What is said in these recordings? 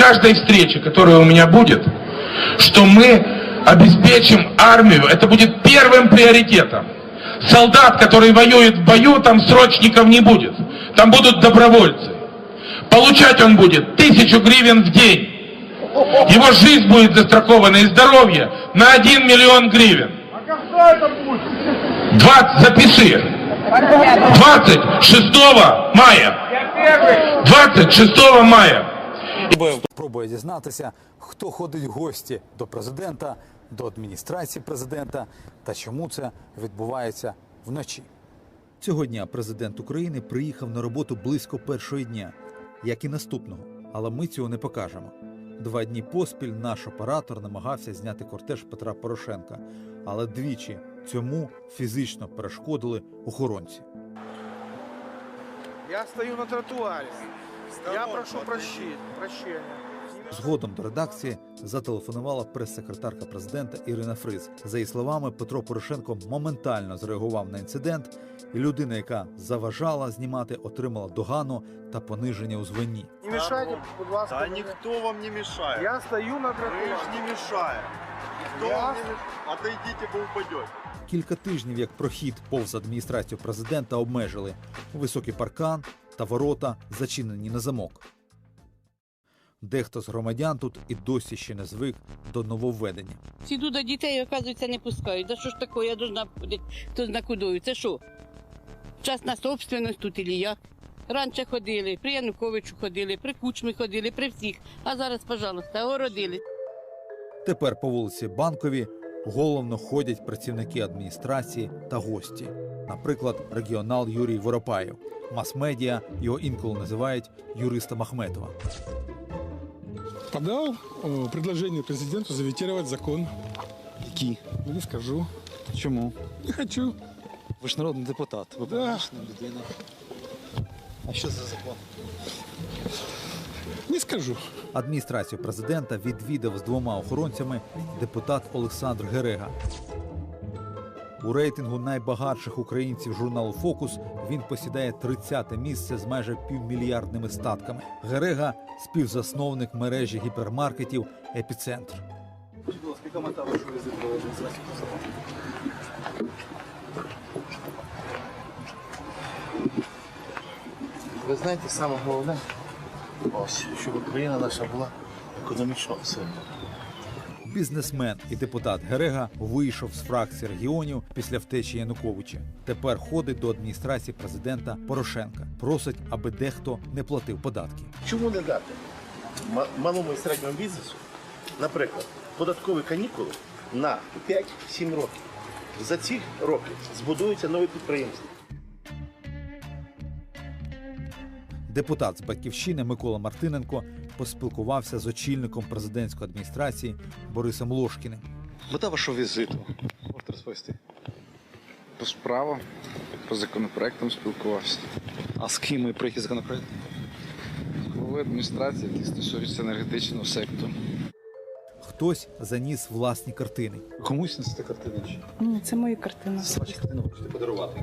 каждой встрече, которая у меня будет, что мы обеспечим армию, это будет первым приоритетом. Солдат, который воюет в бою, там срочников не будет. Там будут добровольцы. Получать он будет тысячу гривен в день. Его жизнь будет застрахована и здоровье на 1 миллион гривен. 20, запиши. 26 мая. 26 мая. Спробує дізнатися, хто ходить в гості до президента, до адміністрації президента та чому це відбувається вночі. Цього дня президент України приїхав на роботу близько першого дня, як і наступного, але ми цього не покажемо. Два дні поспіль наш оператор намагався зняти кортеж Петра Порошенка, але двічі цьому фізично перешкодили охоронці. Я стою на тротуаре. Я прошу прощи- прощения. Згодом до редакції зателефонувала прес-секретарка президента Ірина Фриз. За її словами, Петро Порошенко моментально зреагував на інцидент, і людина, яка заважала знімати, отримала догану та пониження у званні. Не мешайте, будь ласка. Да мені. никто вам не мешает. Я стою на Мы тротуаре. ж не мешаем. Никто Я- вам не мешает. Отойдите, вы упадете. Кілька тижнів як прохід повз адміністрацію президента обмежили високий паркан та ворота зачинені на замок. Дехто з громадян тут і досі ще не звик до нововведення. Сіду до дітей, оказується, не пускають. Да що ж таке, я должна ходити, хто зна кудою. Це що? Частна собственность тут і як? Раніше ходили, при Януковичу ходили, при Кучмі ходили, при всіх. А зараз, пожалуйста, огородили. Тепер по вулиці Банкові головно ходять працівники адміністрації та гості. Наприклад, регіонал Юрій Воропаєв. Мас-медіа його інколи називають юристом Ахметова. подал э, предложение президенту заветировать закон. Ну, Не скажу. Чому? Не хочу. Ви ж народний депутат, ви Да. людина. А що за закон? Не скажу. Адміністрацію президента відвідав з двома охоронцями депутат Олександр Герега. У рейтингу найбагатших українців журналу Фокус він посідає 30-те місце з майже півмільярдними статками. Герега співзасновник мережі гіпермаркетів Епіцентр. Ви знаєте, саме головне, щоб Україна наша була економічно сильна. Бізнесмен і депутат Герега вийшов з фракції регіонів після втечі Януковича. Тепер ходить до адміністрації президента Порошенка. Просить, аби дехто не платив податки. Чому не дати малому і середньому бізнесу, наприклад, податкові канікули на 5-7 років. За ці роки збудуються нові підприємства. Депутат з батьківщини Микола Мартиненко поспілкувався з очільником президентської адміністрації Борисом Лошкіним. Мета вашого візиту. Можете розповісти. По справам, по законопроектам спілкувався. А з ким і про які законопроекти? Голови адміністрації, які стосуються енергетичного сектору. Хтось заніс власні картини. Комусь несете картини чи? Ні, це мої картини. Це ваші картини ви хочете подарувати.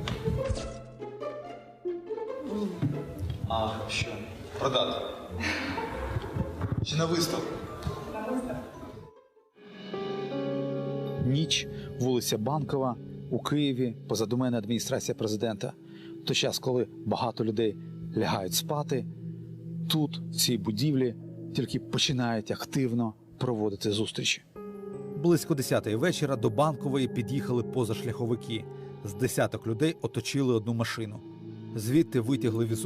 А що? Продати. Чи на виставку? Ніч, вулиця Банкова у Києві, позаду мене адміністрація президента. В той час, коли багато людей лягають спати, тут, в цій будівлі, тільки починають активно проводити зустрічі. Близько 10-ї вечора до банкової під'їхали позашляховики. З десяток людей оточили одну машину. Звідти витягли візок